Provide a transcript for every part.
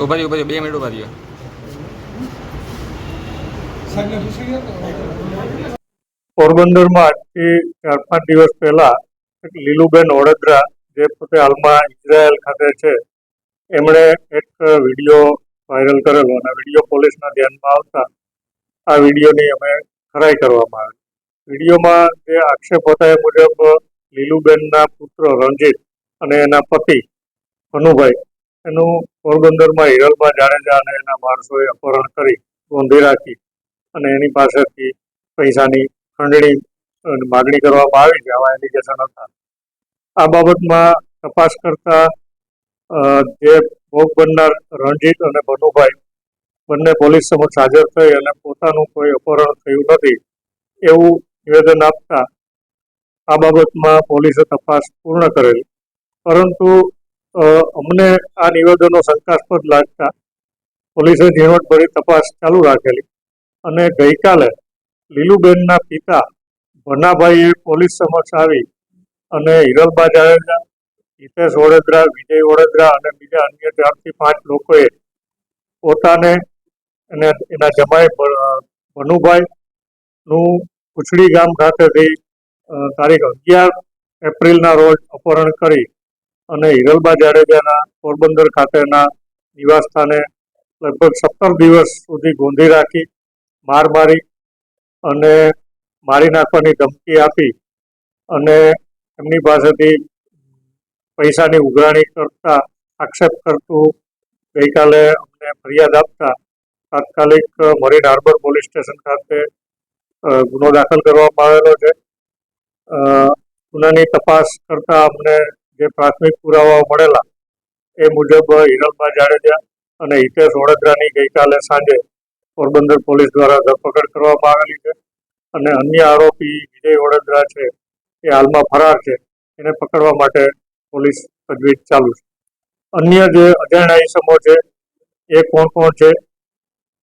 ઊભા રહ્યો, ઊભા બે મિનિટ ઊભા રહ્યો. પોરબંદરમાં આજથી ચાર પાંચ દિવસ પહેલા લીલુબેન વડોદરા જે પોતે હાલમાં ઇઝરાયલ ખાતે છે, એમણે એક વીડિયો વાયરલ કરેલો અને વીડિયો પોલીસના ધ્યાનમાં આવતા આ વિડીયોની અમે ખરાઈ કરવામાં આવી. વિડીયોમાં જે આક્ષેપ હતા એ મુજબ લીલુબેનના પુત્ર રણજીત અને એના પતિ અનુભાઈ એનું પોરબંદરમાં હિરલમાં જાડેજા અને એના માણસોએ અપહરણ કરી, ગોંધી રાખી અને એની પાસેથી પૈસાની ખંડણી માગણી કરવામાં આવી છે આવા એલિગેશન હતા. આ બાબતમાં તપાસ કરતા જે ભોગ બનનાર રણજીત અને બનુભાઈ બંને પોલીસ સમક્ષ હાજર થઈ અને પોતાનું કોઈ અપહરણ થયું નથી એવું નિવેદન આપતા આ બાબતમાં પોલીસે તપાસ પૂર્ણ કરેલી. પરંતુ અમને આ નિવેદનો શંકાસ્પદ લાગતા. પોલીસે ઝીણવટભરી તપાસ ચાલુ રાખેલી અને ગઈકાલે લીલુબેનના પિતા ભનાભાઈએ પોલીસ સમક્ષ આવી અને હિરલબા જાડેજા હિતેશ વડોદરા, વિજય વડોદરા અને બીજા અન્ય ચારથી પાંચ લોકોએ પોતાને અને એના જમાઈ ભનુભાઈનું કુછડી ગામ ખાતેથી તારીખ અગિયાર એપ્રિલના રોજ અપહરણ કરી અને હિરલબા જાડેજાના પોરબંદર ખાતેના નિવાસસ્થાને લગભગ સત્તર દિવસ સુધી ગોંધી રાખી, માર મારી અને મારી નાખવાની ધમકી આપી અને એમની પાસેથી પૈસાની ઉઘરાણી કરતા આક્ષેપ કરતું ગઈકાલે અમને ફરિયાદ આપતા તાત્કાલિક મરીન હાર્બર પોલીસ સ્ટેશન ખાતે ગુનો દાખલ કરવામાં આવેલો છે. ગુનાની તપાસ કરતા અમને જે પ્રાથમિક પુરાવાઓ મળેલા, એ મુજબ હિરલબા જાડેજા અને હિતેશ વડોદરાની ગઈકાલે સાંજે પોરબંદર પોલીસ દ્વારા ધરપકડ કરવામાં આવેલી છે. અને અન્ય આરોપી વિજય વડોદરા છે, એ હાલમાં ફરાર છે. એને પકડવા માટે પોલીસ તજવીજ ચાલુ છે. અન્ય જે અજાણ્યા ઇસમો છે, એ કોણ કોણ છે?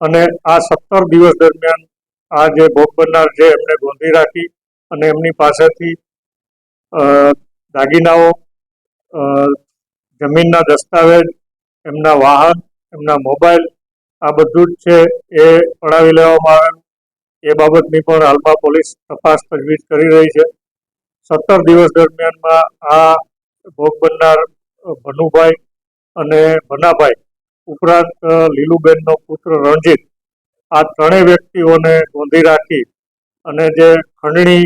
અને આ સત્તર દિવસ દરમિયાન આ જે ભોગ બનનાર છે, એમને ગોંધી રાખી અને એમની પાસેથી દાગીનાઓ જમીનના દસ્તાવેજ, એમના વાહન, એમના મોબાઈલ, આ બધું જ છે એ પડાવી લેવામાં આવે એ બાબતની પણ હાલમાં પોલીસ તપાસ તજવીજ કરી રહી છે. સત્તર દિવસ દરમિયાનમાં આ ભોગ બનનાર ભનુભાઈ અને ભનાભાઈ ઉપરાંત લીલુબેનનો પુત્ર રણજીત, આ ત્રણેય વ્યક્તિઓને ગોંધી રાખી અને જે ખંડણી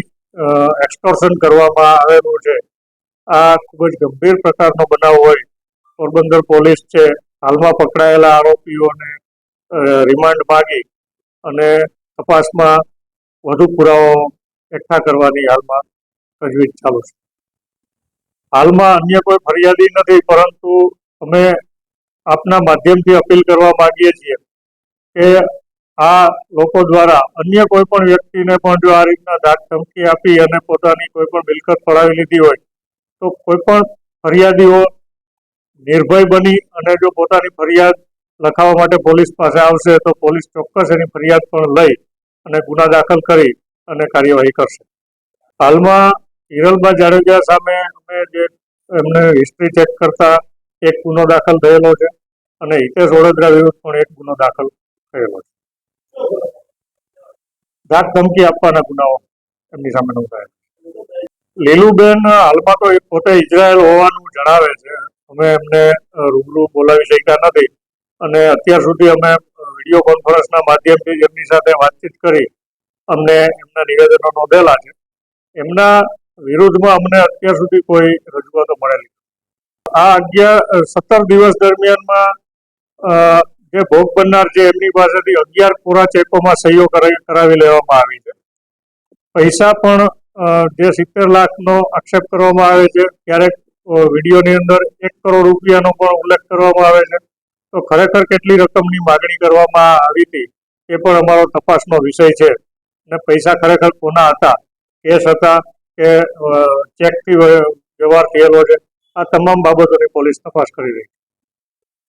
એક્સટોર્શન કરવામાં આવેલું છે આ ખૂબ જ ગંભીર પ્રકારનો બનાવ હોય, પોરબંદર પોલીસ છે, હાલમાં પકડાયેલા આરોપીઓને રિમાન્ડ માગી અને તપાસમાં વધુ પુરાવાઓ એકઠા કરવાની હાલમાં તજવીજ ચાલુ છે. હાલમાં અન્ય કોઈ ફરિયાદી નથી, પરંતુ અમે આપના માધ્યમથી અપીલ કરવા માંગીએ છીએ કે આ લોકો દ્વારા અન્ય કોઈ પણ વ્યક્તિને પણ જો આ રીતના ધાક ધમકી આપી અને પોતાની કોઈ પણ મિલકત પડાવી લીધી હોય તો કોઈ પણ ફરિયાદીઓ નિર્ભય બની અને જો પોતાની ફરિયાદ લખાવવા માટે પોલીસ પાસે આવશે, તો પોલીસ ચોક્કસ એની ફરિયાદ પણ લઈ અને ગુના દાખલ કરી અને કાર્યવાહી કરશે. હાલમાં હિરલબા જાડેજા સામે અમે જે એમને હિસ્ટ્રી ચેક કરતા, એક ગુનો દાખલ થયેલો છે અને હિતેશ વડોદરા વિરુદ્ધ પણ એક ગુનો દાખલ થયેલો છે. ધાક ધમકી આપવાના ગુનાઓ એમની સામે નોંધાયેલા લીલુબેન હાલમાં તો એ પોતે ઇઝરાયલ હોવાનું જણાવે છે. અમે એમને રૂબરૂ બોલાવી શક્યા નથી. અને અત્યાર સુધી અમે વીડિયો કોન્ફરન્સના માધ્યમથી એમની સાથે વાતચીત કરી, અમને એમના નિવેદનો નોંધેલા છે. એમના વિરુદ્ધમાં અમને અત્યાર સુધી કોઈ રજૂઆતો મળેલી આ અગિયાર સત્તર દિવસ દરમિયાનમાં જે ભોગ બનનાર છે, એમની પાસેથી અગિયાર પૂરા ચેકોમાં સહીઓ કરાવી લેવામાં આવી છે. પૈસા પણ જે સિત્તેર લાખનો આક્ષેપ કરવામાં આવે છે, ક્યારેક વિડીયોની અંદર એક કરોડ રૂપિયાનો પણ ઉલ્લેખ કરવામાં આવે છે. તો ખરેખર કેટલી રકમની માગણી કરવામાં આવી હતી, એ પણ અમારો તપાસનો વિષય છે. અને પૈસા ખરેખર કોના હતા? કેસ હતા કે ચેકથી વ્યવહાર થયેલો છે? આ તમામ બાબતોની પોલીસ તપાસ કરી રહી છે.